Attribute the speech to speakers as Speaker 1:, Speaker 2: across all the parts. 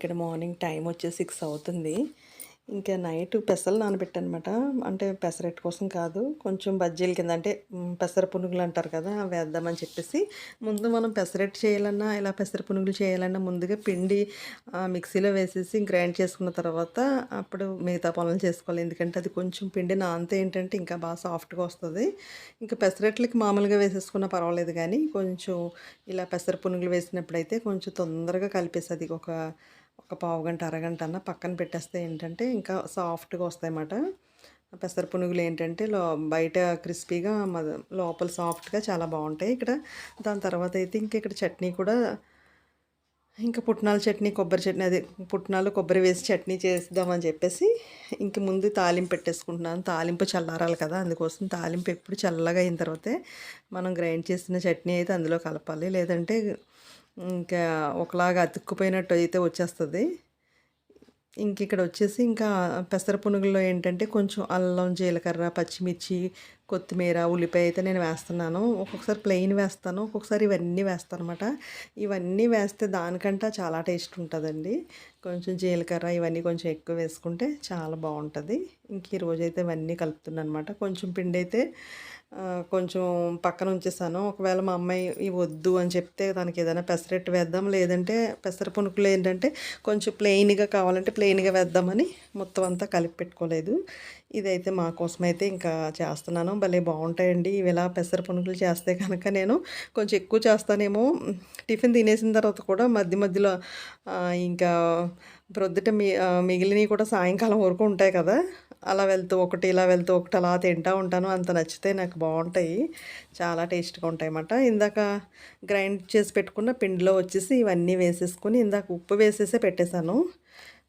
Speaker 1: ఇక్కడ morning time వచ్చి six అవుతుంది. ఇంకా నైట్ పెసలు నానబెట్టనమాట. అంటే పెసరట్టు కోసం కాదు కొంచెం బజ్జీల కింద అంటే పెసర పునుగులు అంటారు కదా అవి వేద్దామని చెప్పేసి ముందు మనం పెసరట్టు చేయాలన్నా ఇలా పెసర పునుగులు చేయాలన్నా ముందుగా పిండి మిక్సీలో వేసేసి గ్రైండ్ చేసుకున్న తర్వాత అప్పుడు మిగతా పనులు చేసుకోవాలి. ఎందుకంటే అది కొంచెం పిండి నానితే ఏంటంటే ఇంకా బాగా సాఫ్ట్గా వస్తుంది. ఇంకా పెసరట్లకి మామూలుగా వేసేసుకున్నా పర్వాలేదు కానీ కొంచెం ఇలా పెసర పునుగులు వేసినప్పుడైతే కొంచెం తొందరగా కలిపేస్తుంది ఒక ఒక పావు గంట అరగంట అన్న పక్కన పెట్టేస్తే ఏంటంటే ఇంకా సాఫ్ట్గా వస్తాయన్నమాట. పెసర పునుగులు ఏంటంటే లో బయట క్రిస్పీగా లోపల సాఫ్ట్గా చాలా బాగుంటాయి. ఇక్కడ దాని తర్వాత అయితే ఇంక ఇక్కడ చట్నీ కూడా ఇంకా పుట్నాల చట్నీ కొబ్బరి చట్నీ అదే పుట్నాలు కొబ్బరి వేసి చట్నీ చేద్దామని చెప్పేసి ఇంక ముందు తాలింపు పెట్టేసుకుంటున్నాను. తాలింపు చల్లారాలి కదా అందుకోసం తాలింపు ఎప్పుడు చల్లగా అయిన తర్వాతే మనం గ్రైండ్ చేసిన చట్నీ అయితే అందులో కలపాలి. లేదంటే ఇంకా ఒకలాగా అతుక్కుపోయినట్టు అయితే వచ్చేస్తుంది. ఇంక ఇక్కడ వచ్చేసి ఇంకా పెసర పునుగుల్లో ఏంటంటే కొంచెం అల్లం జీలకర్ర పచ్చిమిర్చి కొత్తిమీర ఉల్లిపాయ అయితే నేను వేస్తున్నాను. ఒక్కొక్కసారి ప్లెయిన్ వేస్తాను. ఒక్కొక్కసారి ఇవన్నీ వేస్తాను అనమాట ఇవన్నీ వేస్తే దానికంటే చాలా టేస్ట్ ఉంటుందండి. కొంచెం జీలకర్ర ఇవన్నీ కొంచెం ఎక్కువ వేసుకుంటే చాలా బాగుంటుంది. ఇంక ఈరోజు అయితే ఇవన్నీ కలుపుతున్నాను అనమాట కొంచెం పిండి అయితే కొంచెం పక్కన ఉంచేసాను. ఒకవేళ మా అమ్మాయి ఇవి వద్దు అని చెప్తే దానికి ఏదైనా పెసరెట్టు వేద్దాం. లేదంటే పెసర పునుకులు ఏంటంటే కొంచెం ప్లెయిన్గా కావాలంటే ప్లెయిన్గా వేద్దామని మొత్తం అంతా కలిపి పెట్టుకోలేదు. ఇదైతే మా కోసం అయితే ఇంకా చేస్తున్నాను. భలే బాగుంటాయండి. ఇవి ఇలా పెసర పునుకులు చేస్తే కనుక నేను కొంచెం ఎక్కువ చేస్తానేమో. టిఫిన్ తినేసిన తర్వాత కూడా మధ్య మధ్యలో ఇంకా ప్రొద్దుట మి మిగిలినవి కూడా సాయంకాలం వరకు ఉంటాయి కదా. అలా వెళ్తూ ఒకటి ఇలా వెళ్తూ ఒకటి అలా తింటూ ఉంటాను. అంత నచ్చితే నాకు బాగుంటాయి. చాలా టేస్ట్గా ఉంటాయి అన్నమాట ఇందాక గ్రైండ్ చేసి పెట్టుకున్న పిండిలో వచ్చేసి ఇవన్నీ వేసేసుకొని ఇందాక ఉప్పు వేసేసే పెట్టేశాను.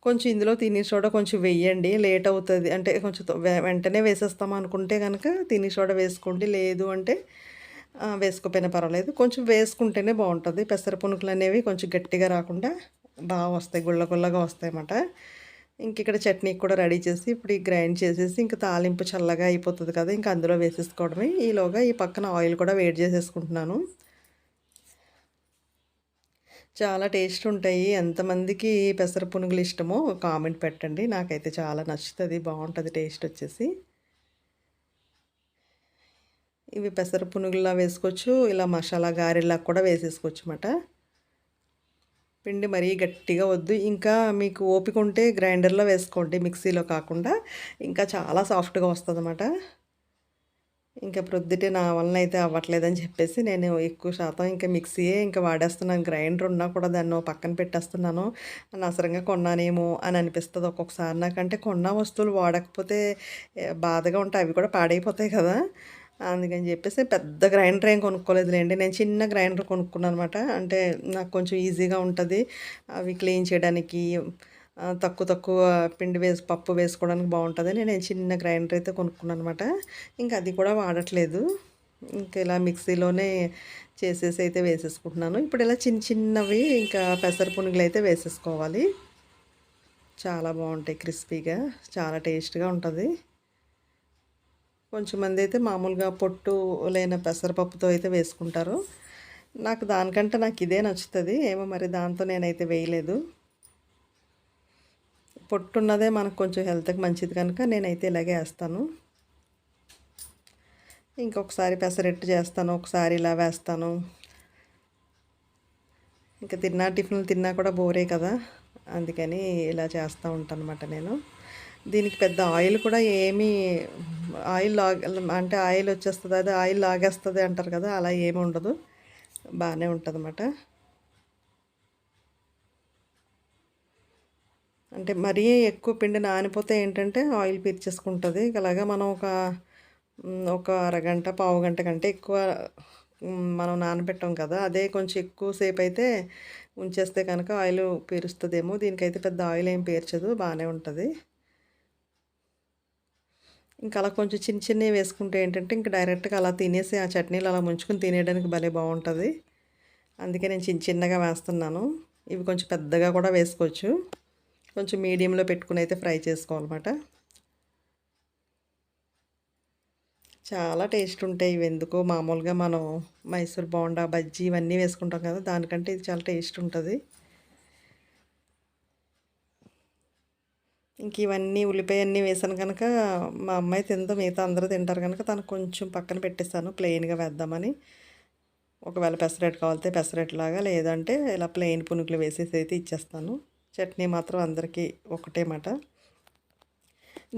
Speaker 1: కొంచెం ఇందులో తిని సోడా కొంచెం వెయ్యండి లేట్ అవుతుంది. అంటే కొంచెం వెంటనే వేసేస్తాం అనుకుంటే కనుక తిని సోడా వేసుకోండి. లేదు అంటే వేసుకోపోయినా పర్వాలేదు. కొంచెం వేసుకుంటేనే బాగుంటుంది. పెసర పునుకులు అనేవి కొంచెం గట్టిగా రాకుండా బాగా వస్తాయి. గుళ్ళ గుల్లగా వస్తాయి అన్నమాట ఇంక ఇక్కడ చట్నీ కూడా రెడీ చేసి ఇప్పుడు ఈ గ్రైండ్ చేసేసి ఇంకా తాలింపు చల్లగా అయిపోతుంది కదా ఇంకా అందులో వేసేసుకోవడమే. ఈలోగా ఈ పక్కన ఆయిల్ కూడా వేడి చేసేసుకుంటున్నాను. చాలా టేస్ట్ ఉంటాయి. ఎంతమందికి పెసర పునుగులు ఇష్టమో కామెంట్ పెట్టండి. నాకైతే చాలా నచ్చుతుంది బాగుంటుంది టేస్ట్ వచ్చేసి. ఇవి పెసర పునుగులా వేసుకోవచ్చు ఇలా మసాలా గారెలా కూడా వేసేసుకోవచ్చు అన్నమాట పిండి మరీ గట్టిగా వద్దు. ఇంకా మీకు ఓపిక ఉంటే గ్రైండర్లో వేసుకోండి మిక్సీలో కాకుండా. ఇంకా చాలా సాఫ్ట్గా వస్తుంది అన్నమాట ఇంకా ప్రొద్దుటే నా వలన అయితే అవ్వట్లేదని చెప్పేసి నేను ఎక్కువ శాతం ఇంకా మిక్సీయే ఇంకా వాడేస్తున్నాను. గ్రైండర్ ఉన్నా కూడా దాన్ని పక్కన పెట్టేస్తున్నాను. అనవసరంగా కొన్నానేమో అని అనిపిస్తుంది ఒక్కొక్కసారి. నాకంటే కొన్న వస్తువులు వాడకపోతే బాధగా ఉంటాయి. అవి కూడా పాడైపోతాయి కదా. అందుకని చెప్పేసి పెద్ద గ్రైండర్ ఏం కొనుక్కోలేదులేండి. నేను చిన్న గ్రైండర్ కొనుక్కున్నాను అనమాట అంటే నాకు కొంచెం ఈజీగా ఉంటుంది. అవి క్లీన్ చేయడానికి తక్కువ తక్కువ పిండి వేసి పప్పు వేసుకోవడానికి బాగుంటుంది నేను చిన్న గ్రైండర్ అయితే కొనుక్కున్నాను అనమాట ఇంకా అది కూడా వాడట్లేదు. ఇంకా ఇలా మిక్సీలోనే చేసేసి అయితే వేసేసుకుంటున్నాను. ఇప్పుడు ఇలా చిన్న చిన్నవి ఇంకా పెసర పునుగులు అయితే వేసేసుకోవాలి. చాలా బాగుంటాయి క్రిస్పీగా చాలా టేస్ట్గా ఉంటుంది. కొంచెం మంది అయితే మామూలుగా పొట్టు లేని పెసరపప్పుతో అయితే వేసుకుంటారు. నాకు దానికంటే నాకు ఇదే నచ్చుతుంది. ఏమో మరి దాంతో నేనైతే వేయలేదు. పొట్టు ఉన్నదే మనకు కొంచెం హెల్త్కి మంచిది కనుక నేనైతే ఇలాగే వేస్తాను. ఇంకొకసారి పెసరెట్టు చేస్తాను ఒకసారి ఇలా వేస్తాను. ఇంకా తిన్నా టిఫిన్లు తిన్నా కూడా బోరే కదా అందుకని ఇలా చేస్తూ ఉంటాను అనమాట నేను. దీనికి పెద్ద ఆయిల్ కూడా ఏమీ ఆయిల్ లాగ్ అంటే ఆయిల్ వచ్చేస్తుంది అది ఆయిల్ లాగేస్తుంది అంటారు కదా అలా ఏమి ఉండదు. బాగానే ఉంటుంది అన్నమాట అంటే మరీ ఎక్కువ పిండి నానిపోతే ఏంటంటే ఆయిల్ పీర్చేసుకుంటుంది. అలాగా మనం ఒక ఒక అరగంట పావు గంట కంటే ఎక్కువ మనం నానబెట్టాం కదా అదే కొంచెం ఎక్కువసేపు అయితే ఉంచేస్తే కనుక ఆయిల్ పీరుస్తుందేమో. దీనికైతే పెద్ద ఆయిల్ ఏం పీర్చదు బాగానే ఉంటుంది. ఇంకా అలా కొంచెం చిన్న చిన్నవి వేసుకుంటే ఏంటంటే ఇంకా డైరెక్ట్గా అలా తినేసి ఆ చట్నీలు అలా ముంచుకొని తినేయడానికి భలే బాగుంటుంది అందుకే నేను చిన్న చిన్నగా వేస్తున్నాను. ఇవి కొంచెం పెద్దగా కూడా వేసుకోవచ్చు. కొంచెం మీడియంలో పెట్టుకుని అయితే ఫ్రై చేసుకోవాలన్నమాట. చాలా టేస్ట్ ఉంటాయి ఇవి ఎందుకు. మామూలుగా మనం మైసూర్ బోండా బజ్జీ ఇవన్నీ వేసుకుంటాం కదా దానికంటే ఇది చాలా టేస్ట్ ఉంటుంది. ఇంక ఇవన్నీ ఉల్లిపాయ అన్నీ వేసాను కనుక మా అమ్మాయి తిందో మిగతా అందరూ తింటారు కనుక తను కొంచెం పక్కన పెట్టేస్తాను ప్లెయిన్గా వేద్దామని. ఒకవేళ పెసరెట్ కావాలితే పెసరెట్లాగా లేదంటే ఇలా ప్లెయిన్ పునుకులు వేసేసి అయితే ఇచ్చేస్తాను. చట్నీ మాత్రం అందరికీ ఒకటే మాట.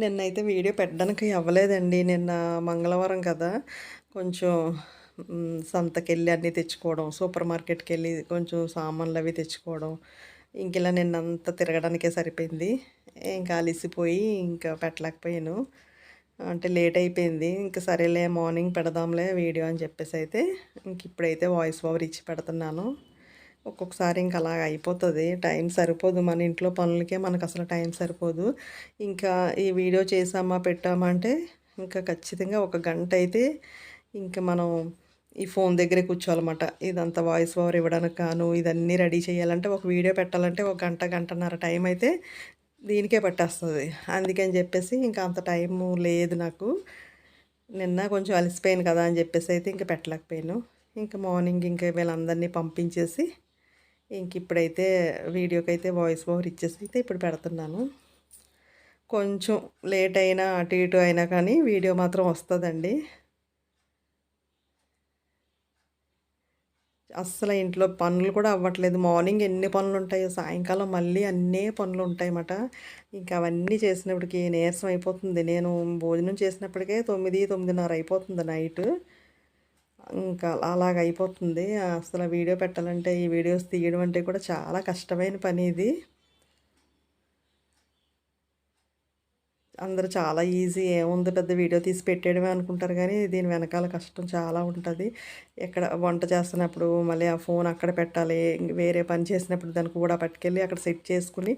Speaker 1: నిన్నైతే వీడియో పెట్టడానికి అవ్వలేదండి. నిన్న మంగళవారం కదా కొంచెం సంతకెళ్ళి అన్నీ తెచ్చుకోవడం సూపర్ మార్కెట్కి వెళ్ళి కొంచెం సామాన్లు అవి తెచ్చుకోవడం ఇంక ఇలా నిన్నంతా తిరగడానికే సరిపోయింది. ఇంకా అలిసిపోయి ఇంకా పెట్టలేకపోయాను. అంటే లేట్ అయిపోయింది. ఇంకా సరేలే మార్నింగ్ పెడదాంలే వీడియో అని చెప్పేసి అయితే ఇంక ఇప్పుడైతే వాయిస్ ఓవర్ ఇచ్చి పెడుతున్నాను. ఒక్కొక్కసారి ఇంకా అలా అయిపోతుంది. టైం సరిపోదు మన ఇంట్లో పనులకే మనకు అసలు టైం సరిపోదు. ఇంకా ఈ వీడియో చేసామా పెట్టామా అంటే ఇంకా ఖచ్చితంగా ఒక గంట అయితే ఇంకా మనం ఈ ఫోన్ దగ్గరే కూర్చోవాలన్నమాట. ఇదంతా వాయిస్ ఓవర్ ఇవ్వడానికి కాను ఇదన్నీ రెడీ చేయాలంటే ఒక వీడియో పెట్టాలంటే ఒక గంట గంటన్నర టైం అయితే దీనికే పట్టేస్తుంది. అందుకని చెప్పేసి ఇంకా అంత టైము లేదు నాకు. నిన్న కొంచెం అలసిపోయాను కదా అని చెప్పేసి అయితే ఇంకా పెట్టలేకపోయాను. ఇంకా మార్నింగ్ ఇంకా వీళ్ళందరినీ పంపించేసి ఇంక ఇప్పుడైతే వీడియోకి అయితే వాయిస్ ఓవర్ ఇచ్చేసి అయితే ఇప్పుడు పెడుతున్నాను. కొంచెం లేట్ అయినా అటు ఇటు అయినా కానీ వీడియో మాత్రం వస్తుందండి. అస్సలు ఇంట్లో పనులు కూడా అవ్వట్లేదు. మార్నింగ్ ఎన్ని పనులు ఉంటాయో సాయంకాలం మళ్ళీ అన్నీ పనులు ఉంటాయన్నమాట. ఇంకా అవన్నీ చేసినప్పటికి నీరసం అయిపోతుంది. నేను భోజనం చేసినప్పటికే తొమ్మిది తొమ్మిదిన్నర అయిపోతుంది నైట్. ఇంకా అలాగ అయిపోతుంది. అసలు వీడియో పెట్టాలంటే ఈ వీడియోస్ తీయడం అంటే కూడా చాలా కష్టమైన పని ఇది. అందరూ చాలా ఈజీ ఏముంది పెద్ద వీడియో తీసి పెట్టేయడమే అనుకుంటారు కానీ దీని వెనకాల కష్టం చాలా ఉంటుంది. ఎక్కడ వంట చేస్తున్నప్పుడు మళ్ళీ ఆ ఫోన్ అక్కడ పెట్టాలి వేరే పని చేసినప్పుడు దానికి కూడా పట్టుకెళ్ళి అక్కడ సెట్ చేసుకుని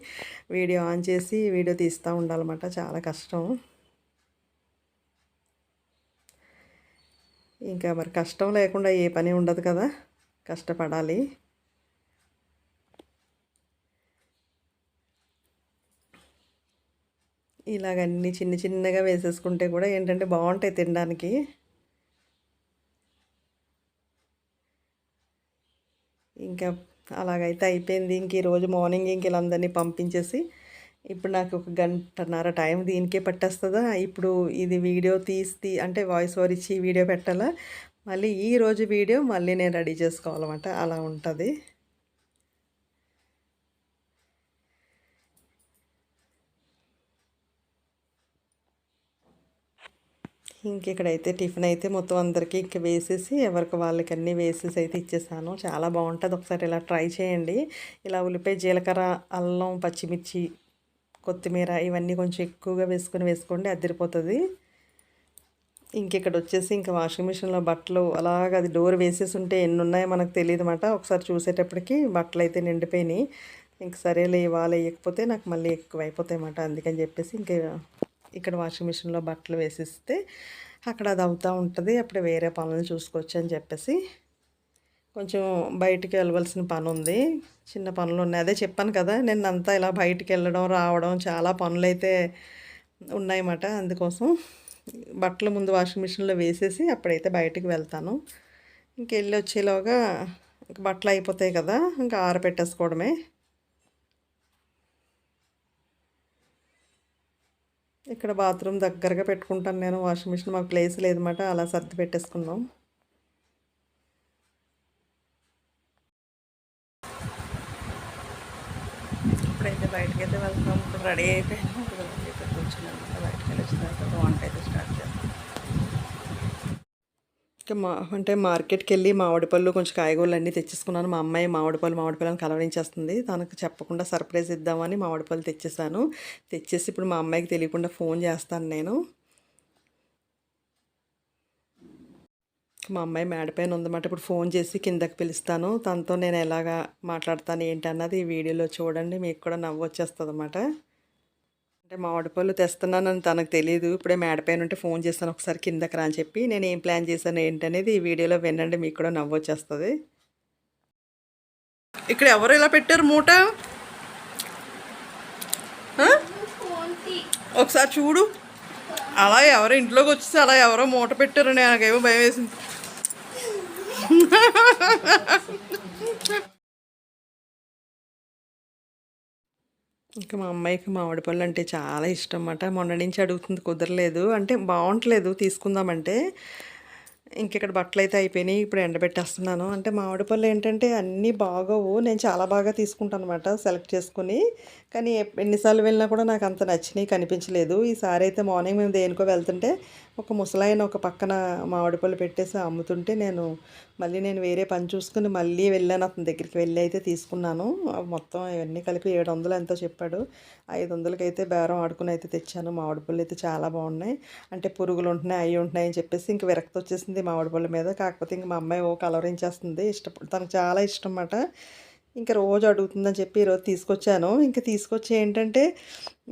Speaker 1: వీడియో ఆన్ చేసి వీడియో తీస్తూ ఉండాలన్నమాట. చాలా కష్టం. ఇంకా మరి కష్టం లేకుండా ఏ పని ఉండదు కదా కష్టపడాలి. ఇలాగన్నీ చిన్న చిన్నగా వేసేసుకుంటే కూడా ఏంటంటే బాగుంటాయి తినడానికి. ఇంకా అలాగైతే అయిపోయింది. ఇంక ఈరోజు మార్నింగ్ ఇంక వీళ్ళందరినీ పంపించేసి ఇప్పుడు నాకు ఒక గంటన్నర టైం దీనికే పట్టేస్తుందా? ఇప్పుడు ఇది వీడియో తీసి అంటే వాయిస్ ఓవర్ ఇచ్చి వీడియో పెట్టాలా? మళ్ళీ ఈ రోజు వీడియో మళ్ళీ నేను రెడీ చేసుకోవాలన్నమాట. అలా ఉంటుంది. ఇంక ఇక్కడైతే టిఫిన్ అయితే మొత్తం అందరికీ ఇంక వేసేసి ఎవరికి వాళ్ళకి అన్నీ వేసేసి అయితే ఇచ్చేసాను. చాలా బాగుంటుంది. ఒకసారి ఇలా ట్రై చేయండి. ఇలా ఉల్లిపాయ జీలకర్ర అల్లం పచ్చిమిర్చి కొత్తిమీర ఇవన్నీ కొంచెం ఎక్కువగా వేసుకొని వేసుకోండి అదిరిపోతుంది. ఇంకెక్కడ వచ్చేసి ఇంకా వాషింగ్ మిషన్లో బట్టలు అలాగ అది డోర్ వేసేసి ఉంటే ఎన్ని ఉన్నాయో మనకు తెలియదు అనమాట ఒకసారి చూసేటప్పటికి బట్టలు అయితే నిండిపోయినాయి. ఇంక సరేలే ఇవాళ వేయకపోతే నాకు మళ్ళీ ఎక్కువ అయిపోతాయి అన్నమాట. అందుకని చెప్పేసి ఇంకా ఇక్కడ వాషింగ్ మిషన్లో బట్టలు వేసిస్తే అక్కడ అది అవుతూ ఉంటుంది అప్పుడు వేరే పనులు చూసుకోవచ్చు అని చెప్పేసి. కొంచెం బయటికి వెళ్ళవలసిన పని ఉంది చిన్న పనులు ఉన్నాయి. అదే చెప్పాను కదా నేను అంతా ఇలా బయటికి వెళ్ళడం రావడం చాలా పనులు అయితే ఉన్నాయన్నమాట. అందుకోసం బట్టలు ముందు వాషింగ్ మిషన్లో వేసేసి అప్పుడైతే బయటికి వెళ్తాను. ఇంకెళ్ళి వచ్చేలోగా ఇంక బట్టలు అయిపోతాయి కదా ఇంకా ఆరబెట్టేసుకోవడమే. ఇక్కడ బాత్రూమ్ దగ్గరగా పెట్టుకుంటాను నేను. వాషింగ్ మిషన్ మాకు ప్లేస్ లేదన్నమాట అలా సర్ది పెట్టేసుకున్నాం ఇప్పుడైతే బయటకు అయితే వెళ్తాం ఇప్పుడు రెడీ అయిపోయాను. ఇప్పుడు అయితే కూర్చున్నాను బయటకు వెళ్ళి వచ్చిన తర్వాత వంట అయితే స్టార్ట్ చేస్తాం ఇంకా మా అంటే మార్కెట్కి వెళ్ళి మామిడి పళ్ళు కొంచెం కాయగూరలు అన్నీ తెచ్చేసుకున్నాను. మా అమ్మాయి మామిడి పళ్ళు మామిడి పళ్ళని కలవరించేస్తుంది. తనకు చెప్పకుండా సర్ప్రైజ్ ఇద్దామని మామిడి పళ్ళు తెచ్చేసాను. తెచ్చేసి ఇప్పుడు మా అమ్మాయికి తెలియకుండా ఫోన్ చేస్తాను నేను. మా అమ్మాయి మేడపైన ఉందన్నమాట. ఇప్పుడు ఫోన్ చేసి కిందకి పిలుస్తాను. తనతో నేను ఎలాగా మాట్లాడతాను ఏంటి అన్నది ఈ వీడియోలో చూడండి. మీకు కూడా నవ్వు వచ్చేస్తుంది అన్నమాట అంటే మామిడి పళ్ళు తెస్తున్నానని తనకు తెలియదు ఇప్పుడే మేడపైన ఉంటే ఫోన్ చేస్తాను ఒకసారి కిందకి రా అని చెప్పి నేను ఏం ప్లాన్ చేశాను ఏంటనేది ఈ వీడియోలో వినండి. మీకు కూడా నవ్వు వచ్చేస్తుంది. ఇక్కడ ఎవరు ఇలా పెట్టారు మూట? ఒకసారి చూడు. అలా ఎవరో ఇంట్లోకి వచ్చేసి అలా ఎవరో మూట పెట్టారు నాకేమో భయం వేసింది. ఇంకా మా అమ్మాయికి మామిడి పళ్ళు అంటే చాలా ఇష్టం అన్నమాట. మొన్న నుంచి అడుగుతుంది కుదరలేదు. అంటే బాగుంటలేదు తీసుకుందామంటే. ఇక్కడ బట్టలు అయితే అయిపోయినాయి ఇప్పుడు ఎండబెట్టేస్తున్నాను. అంటే మామిడి పళ్ళు ఏంటంటే అన్నీ బాగోవు. నేను చాలా బాగా తీసుకుంటాను అనమాట సెలెక్ట్ చేసుకుని. కానీ ఎన్నిసార్లు వెళ్ళినా కూడా నాకు అంత నచ్చినాయి కనిపించలేదు. ఈసారి అయితే మార్నింగ్ మేము దేనికో వెళ్తుంటే ఒక ముసలాయన ఒక పక్కన మామిడి పళ్ళు పెట్టేసి అమ్ముతుంటే నేను మళ్ళీ నేను వేరే పని చూసుకుని మళ్ళీ వెళ్ళాను. అతని దగ్గరికి వెళ్ళి అయితే తీసుకున్నాను. అవి మొత్తం ఇవన్నీ కలిపి ఏడు వందలు ఎంతో చెప్పాడు. ఐదు వందలకి అయితే బేరం ఆడుకుని అయితే తెచ్చాను. మామిడి పళ్ళు అయితే చాలా బాగున్నాయి. అంటే పురుగులు ఉంటున్నాయి అవి ఉంటున్నాయి అని చెప్పేసి ఇంక విరక్తి వచ్చేసింది. మామిడి పళ్ళ మీద. కాకపోతే ఇంక మా అమ్మాయి ఓ కలవరించేస్తుంది. ఇష్టపడు తనకు చాలా ఇష్టం అన్నమాట ఇంకా రోజు అడుగుతుందని చెప్పి ఈరోజు తీసుకొచ్చాను. ఇంకా తీసుకొచ్చి ఏంటంటే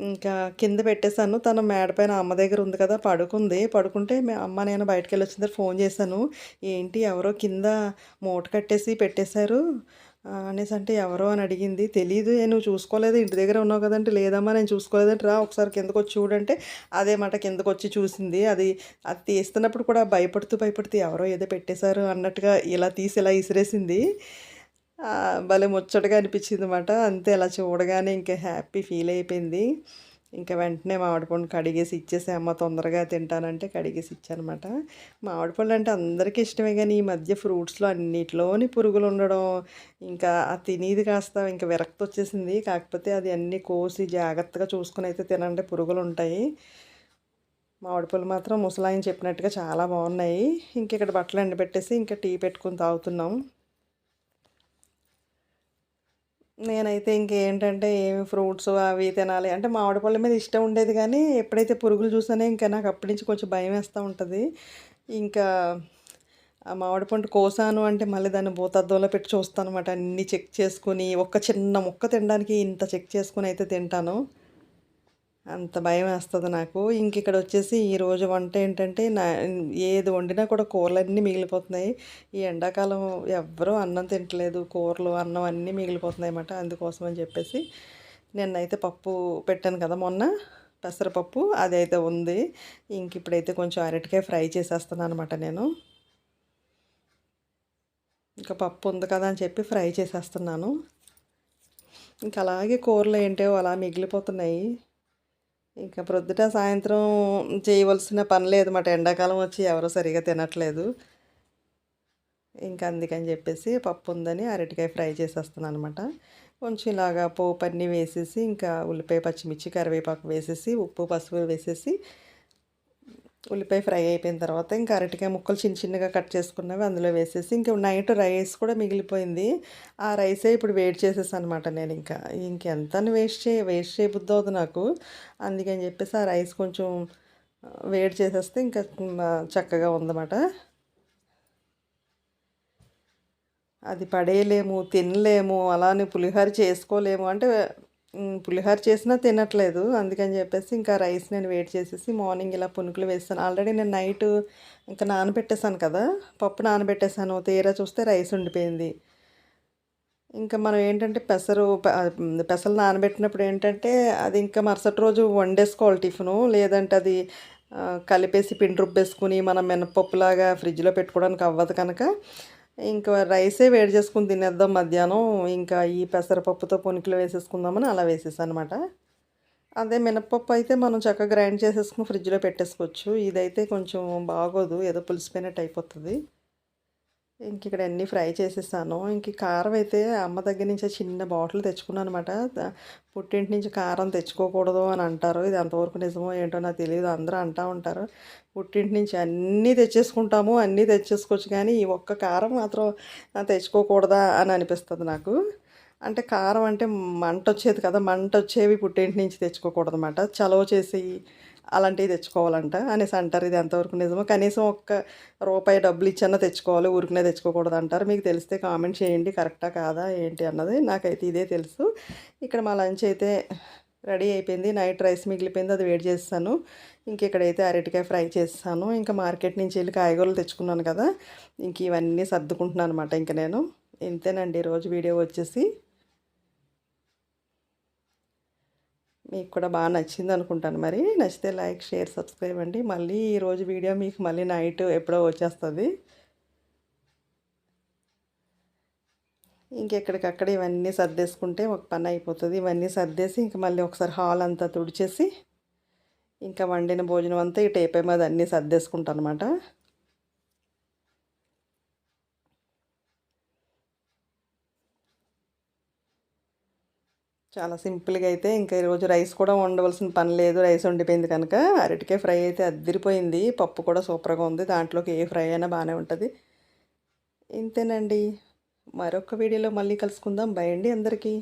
Speaker 1: ఇంకా కింద పెట్టేశాను. తన మేడ పైన అమ్మ దగ్గర ఉంది కదా పడుకుంది. పడుకుంటే మీ అమ్మ నేను బయటకు వెళ్ళి వచ్చిన తర్వాత ఫోన్ చేశాను. ఏంటి ఎవరో కింద మూట కట్టేసి పెట్టేశారు. అనేసి అంటే ఎవరో అని అడిగింది. తెలీదు నువ్వు చూసుకోలేదు ఇంటి దగ్గర ఉన్నావు కదంటే లేదమ్మా నేను చూసుకోలేదంటే రా ఒకసారి కిందకు వచ్చి చూడంటే అదే మాట కిందకు వచ్చి చూసింది. అది అది తీస్తున్నప్పుడు కూడా భయపడుతూ భయపడుతూ ఎవరో ఏదో పెట్టేశారు అన్నట్టుగా ఇలా తీసి ఇలా ఇసిరేసింది. భలే ముచ్చటగా అనిపించింది అనమాట అంతే అలా చూడగానే ఇంకా హ్యాపీ ఫీల్ అయిపోయింది. ఇంకా వెంటనే మామిడి పండు కడిగేసి ఇచ్చేసి అమ్మ తొందరగా తింటానంటే కడిగేసి ఇచ్చానమాట. మామిడి పళ్ళు అంటే అందరికీ ఇష్టమే కానీ ఈ మధ్య ఫ్రూట్స్లో అన్నిటిలోని పురుగులు ఉండడం ఇంకా ఆ తినేది కాస్త ఇంకా విరక్తి వచ్చేసింది. కాకపోతే అది అన్నీ కోసి జాగ్రత్తగా చూసుకుని అయితే తినండి పురుగులు ఉంటాయి. మామిడి పళ్ళు మాత్రం ముసలాయన చెప్పినట్టుగా చాలా బాగున్నాయి. ఇంక ఇక్కడ బట్టలు ఎండబెట్టేసి ఇంకా టీ పెట్టుకుని తాగుతున్నాం. నేనైతే ఇంకేంటంటే ఏమి ఫ్రూట్స్ అవి తినాలి. అంటే మామిడి పళ్ళ మీద ఇష్టం ఉండేది కానీ ఎప్పుడైతే పురుగులు చూసానో ఇంకా నాకు అప్పటి నుంచి కొంచెం భయం వేస్తూ ఉంటుంది. ఇంకా ఆ మామిడి పండు కోసాను అంటే మళ్ళీ దాన్ని భూతద్దంలో పెట్టి చూస్తాను అనమాట అన్నీ చెక్ చేసుకుని ఒక్క చిన్న ముక్క తినడానికి ఇంత చెక్ చేసుకుని అయితే తింటాను. అంత భయం వేస్తుంది నాకు. ఇంక ఇక్కడ వచ్చేసి ఈరోజు వంట ఏంటంటే నా ఏది వండినా కూడా కూరలన్నీ మిగిలిపోతున్నాయి. ఈ ఎండాకాలం ఎవ్వరూ అన్నం తింటలేదు. కూరలు అన్నం అన్నీ మిగిలిపోతున్నాయి అన్నమాట. అందుకోసం అని చెప్పేసి నిన్నైతే పప్పు పెట్టాను కదా మొన్న పెసరపప్పు అది అయితే ఉంది. ఇంక ఇప్పుడైతే కొంచెం అరటికాయ ఫ్రై చేసేస్తున్నాను అనమాట నేను. ఇంకా పప్పు ఉంది కదా అని చెప్పి ఫ్రై చేసేస్తున్నాను. ఇంకా అలాగే కూరలు ఏంటో అలా మిగిలిపోతున్నాయి. ఇంకా ప్రొద్దుట సాయంత్రం చేయవలసిన పని లేదు మాట. ఎండాకాలం వచ్చి ఎవరు సరిగా తినట్లేదు. ఇంకా అందుకని చెప్పేసి పప్పు ఉందని అరటికాయ ఫ్రై చేసేస్తున్నాను అనమాట. కొంచెం ఇలాగా పోపు అన్నీ వేసేసి ఇంకా ఉల్లిపాయ పచ్చిమిర్చి కరివేపాకు వేసేసి ఉప్పు పసుపు వేసేసి ఉల్లిపాయ ఫ్రై అయిపోయిన తర్వాత ఇంకా అరటికాయ ముక్కలు చిన్న చిన్నగా కట్ చేసుకున్నవి అందులో వేసేసి ఇంకా నైట్ రైస్ కూడా మిగిలిపోయింది. ఆ రైసే ఇప్పుడు వేడి చేసేసాను అనమాట నేను ఇంకా. ఇంకెంత వేస్ట్ చే వేస్ట్ చేయబుద్ధి అవుతుంది నాకు. అందుకని చెప్పేసి ఆ రైస్ కొంచెం వేడి చేసేస్తే ఇంకా చక్కగా ఉందన్నమాట. అది పడేయలేము తినలేము అలానే పులిహోర చేసుకోలేము అంటే పులిహోర చేసినా తినట్లేదు. అందుకని చెప్పేసి ఇంకా రైస్ నేను వేడి చేసేసి మార్నింగ్ ఇలా పునుకులు వేస్తాను. ఆల్రెడీ నేను నైట్ ఇంకా నానబెట్టేసాను కదా పప్పు నానబెట్టేసాను తీరా చూస్తే రైస్ ఉండిపోయింది. ఇంకా మనం ఏంటంటే పెసరు పెసలు నానబెట్టినప్పుడు ఏంటంటే అది ఇంకా మరుసటి రోజు వండేసుకోవాలి టిఫిను. లేదంటే అది కలిపేసి పిండి రుబ్బేసుకుని మనం మినపప్పులాగా ఫ్రిడ్జ్లో పెట్టుకోవడానికి అవ్వదు కనుక ఇంకా రైసే వేడి చేసుకుని తినేద్దాం మధ్యాహ్నం. ఇంకా ఈ పెసరపప్పుతో పొనికిలో వేసేసుకుందామని అలా వేసేసాను అనమాట అదే మినప్పప్పు అయితే మనం చక్కగా గ్రైండ్ చేసేసుకుని ఫ్రిడ్జ్లో పెట్టేసుకోవచ్చు. ఇదైతే కొంచెం బాగోదు ఏదో పులిసిపోయినట్టు అయిపోతుంది. ఇంక ఇక్కడ అన్నీ ఫ్రై చేసేసాను. ఇంక కారం అయితే అమ్మ దగ్గర నుంచి చిన్న బాటిల్ తెచ్చుకున్నాను అనమాట పుట్టింటి నుంచి కారం తెచ్చుకోకూడదు అని అంటారు. ఇది ఎంతవరకు నిజమో ఏంటో నాకు తెలియదు అందరూ అంటూ ఉంటారు. పుట్టింటి నుంచి అన్నీ తెచ్చేసుకుంటాము అన్నీ తెచ్చేసుకోవచ్చు. కానీ ఈ ఒక్క కారం మాత్రం తెచ్చుకోకూడదా అని అనిపిస్తుంది నాకు. అంటే కారం అంటే మంట వచ్చేది కదా మంట వచ్చేవి పుట్టింటి నుంచి తెచ్చుకోకూడదు అనమాట చలవ చేసి అలాంటివి తెచ్చుకోవాలంట అనేసి అంటారు. ఇది ఎంతవరకు నిజమో కనీసం ఒక్క రూపాయి డబ్బులు ఇచ్చన్నా తెచ్చుకోవాలి ఊరికనే తెచ్చుకోకూడదు అంటారు మీకు తెలిస్తే కామెంట్ చేయండి. కరెక్టా కాదా? ఏంటి అన్నది నాకైతే ఇదే తెలుసు. ఇక్కడ మా లంచ్ అయితే రెడీ అయిపోయింది. నైట్ రైస్ మిగిలిపోయింది. అది వేడి చేస్తాను. ఇంక ఇక్కడైతే అరటికాయ ఫ్రై చేస్తాను. ఇంకా మార్కెట్ నుంచి వెళ్ళి కాయగూరలు తెచ్చుకున్నాను కదా ఇంక ఇవన్నీ సర్దుకుంటున్నాను అనమాట ఇంక నేను. ఇంతేనండి. ఈరోజు వీడియో వచ్చేసి మీకు కూడా బాగా నచ్చింది అనుకుంటాను మరి. నచ్చితే లైక్ షేర్ సబ్స్క్రైబ్ అండి. మళ్ళీ ఈరోజు వీడియో మీకు మళ్ళీ నైట్ ఎప్పుడో వచ్చేస్తుంది. ఇంకెక్కడికక్కడ ఇవన్నీ సర్దేసుకుంటే ఒక పని అయిపోతుంది. ఇవన్నీ సర్దేసి ఇంక మళ్ళీ ఒకసారి హాల్ అంతా తుడిచేసి ఇంకా వండిన భోజనం అంతా ఈ టేపే మీద అన్నీ సర్దేసుకుంటాను అనమాట చాలా సింపుల్గా అయితే ఇంకా ఈరోజు రైస్ కూడా వండవలసిన పని లేదు. రైస్ వండిపోయింది కనుక అరటికాయ ఫ్రై అయితే అద్దరిపోయింది పప్పు కూడా సూపర్గా ఉంది. దాంట్లోకి ఏ ఫ్రై అయినా బాగానే ఉంటుంది. ఇంతేనండి. మరొక వీడియోలో మళ్ళీ కలుసుకుందాం. బై అండి అందరికీ.